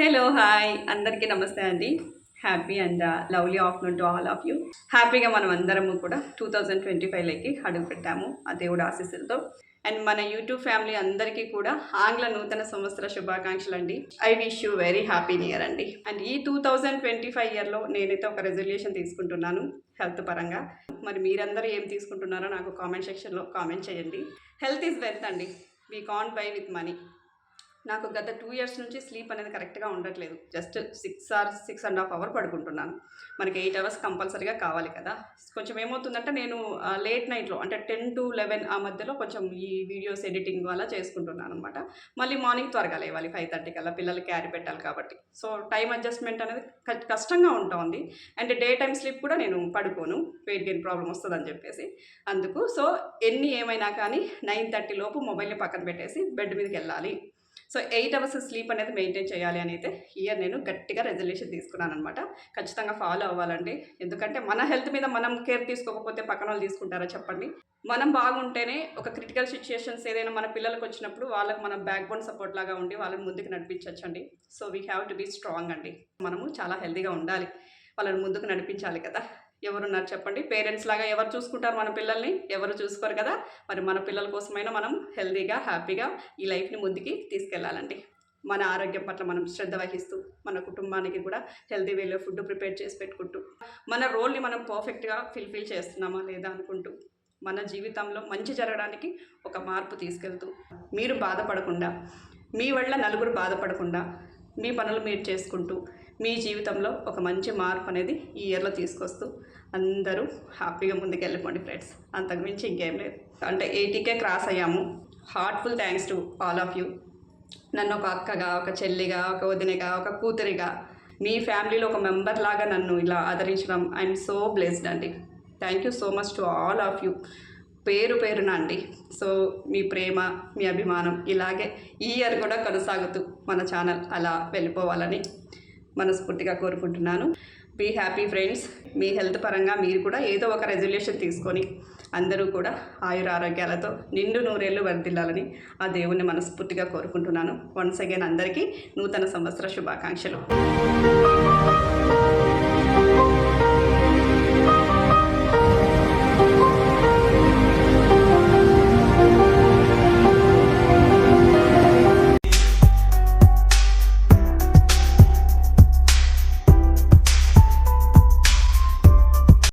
Hello hi అందరికీ నమస్తే అండి. Happy and lovely afternoon to all of you హ్యాపీగా మనం అందరము కూడా టూ థౌజండ్ ట్వంటీ ఫైవ్లోకి అడుగు పెట్టాము ఆ దేవుడు ఆశీస్సులతో. అండ్ మన యూట్యూబ్ ఫ్యామిలీ అందరికీ కూడా ఆంగ్ల నూతన సంవత్సర శుభాకాంక్షలు అండి. I wish you very happy year అండి. అండ్ ఈ టూ థౌజండ్ ట్వంటీ ఫైవ్ ఇయర్లో నేనైతే ఒక రెజల్యూషన్ తీసుకుంటున్నాను హెల్త్ పరంగా. మరి మీరందరూ ఏం తీసుకుంటున్నారో నాకు కామెంట్ సెక్షన్లో కామెంట్ చేయండి. హెల్త్ ఈజ్ వెల్త్ అండి. We can't buy with money నాకు గత టూ ఇయర్స్ నుంచి స్లీప్ అనేది కరెక్ట్గా ఉండట్లేదు. Just six or six and half hour పడుకుంటున్నాను. మనకి ఎయిట్ అవర్స్ కంపల్సరీగా కావాలి కదా. కొంచెం ఏమవుతుందంటే నేను లేట్ నైట్లో అంటే టెన్ టు లెవెన్ ఆ మధ్యలో కొంచెం ఈ వీడియోస్ ఎడిటింగ్ వల్ల చేసుకుంటున్నాను అనమాట మళ్ళీ మార్నింగ్ త్వరగా లేవాలి ఫైవ్ థర్టీ కల్లా పిల్లలు క్యారీ పెట్టాలి కాబట్టి. సో టైం అడ్జస్ట్మెంట్ అనేది కష్టంగా ఉంటుంది. అండ్ డే టైం స్లీప్ కూడా నేను పడుకోను. వెయిట్ గెయిన్ ప్రాబ్లం వస్తుందని చెప్పేసి. అందుకు సో ఎన్ని ఏమైనా కానీ నైన్ థర్టీ లోపు మొబైల్ని పక్కన పెట్టేసి బెడ్ మీదకి వెళ్ళాలి. సో ఎయిట్ అవర్స్ స్లీప్ అనేది మెయింటైన్ చేయాలి అని అయితే ఇయర్ నేను గట్టిగా రెజల్యూషన్ తీసుకున్నాను అనమాట ఖచ్చితంగా ఫాలో అవ్వాలండి. ఎందుకంటే మన హెల్త్ మీద మనం కేర్ తీసుకోకపోతే పక్కన వాళ్ళు తీసుకుంటారా చెప్పండి? మనం బాగుంటేనే ఒక క్రిటికల్ సిచ్యుయేషన్స్ ఏదైనా మన పిల్లలకు వచ్చినప్పుడు వాళ్ళకి మనం బ్యాక్ బోన్ సపోర్ట్ లాగా ఉండి వాళ్ళని ముందుకు నడిపించవచ్చండి so we have to be strong అండి. మనము చాలా హెల్తీగా ఉండాలి. వాళ్ళని ముందుకు నడిపించాలి కదా. ఎవరున్నారు చెప్పండి. పేరెంట్స్ లాగా ఎవరు చూసుకుంటారు మన పిల్లల్ని? ఎవరు చూసుకోరు కదా? మరి మన పిల్లల కోసమైనా మనం హెల్తీగా హ్యాపీగా ఈ లైఫ్ని ముందుకి తీసుకెళ్ళాలండి మన ఆరోగ్యం పట్ల మనం శ్రద్ధ వహిస్తూ మన కుటుంబానికి కూడా హెల్తీ వేలో ఫుడ్ ప్రిపేర్ చేసి పెట్టుకుంటూ మన రోల్ని మనం పర్ఫెక్ట్గా ఫిల్ఫిల్ చేస్తున్నామా లేదా అనుకుంటూ మన జీవితంలో మంచి జరగడానికి ఒక మార్పు తీసుకెళ్తూ మీరు బాధపడకుండా మీ వల్ల నలుగురు బాధపడకుండా మీ పనులు మీరు చేసుకుంటూ మీ జీవితంలో ఒక మంచి మార్పు అనేది ఈ ఇయర్లో తీసుకొస్తూ అందరూ హ్యాపీగా ముందుకు వెళ్ళిపోండి ఫ్రెండ్స్ అంతకుమించి ఇంకేం లేదు. అంటే ఎయిటీకే క్రాస్ అయ్యాము. Heartful thanks to all of you నన్ను ఒక అక్కగా ఒక చెల్లిగా ఒక వదినగా ఒక కూతురిగా మీ ఫ్యామిలీలో ఒక మెంబర్ లాగా నన్ను ఇలా ఆదరించడం ఐఎమ్ సో బ్లెస్డ్ అండి. Thank you so much to all of you పేరు పేరున అండి. సో మీ ప్రేమ మీ అభిమానం ఇలాగే ఈ ఇయర్ కూడా కొనసాగుతూ మన ఛానల్ అలా వెళ్ళిపోవాలని మనస్ఫూర్తిగా కోరుకుంటున్నాను. బీ హ్యాపీ ఫ్రెండ్స్ మీ హెల్త్ పరంగా మీరు కూడా ఏదో ఒక రెజల్యూషన్ తీసుకొని అందరూ కూడా ఆయుర ఆరోగ్యాలతో నిండు నూరేళ్ళు వర్దిల్లాలని ఆ దేవుణ్ణి మనస్ఫూర్తిగా కోరుకుంటున్నాను. వన్స్ అగైన్ అందరికీ నూతన సంవత్సర శుభాకాంక్షలు.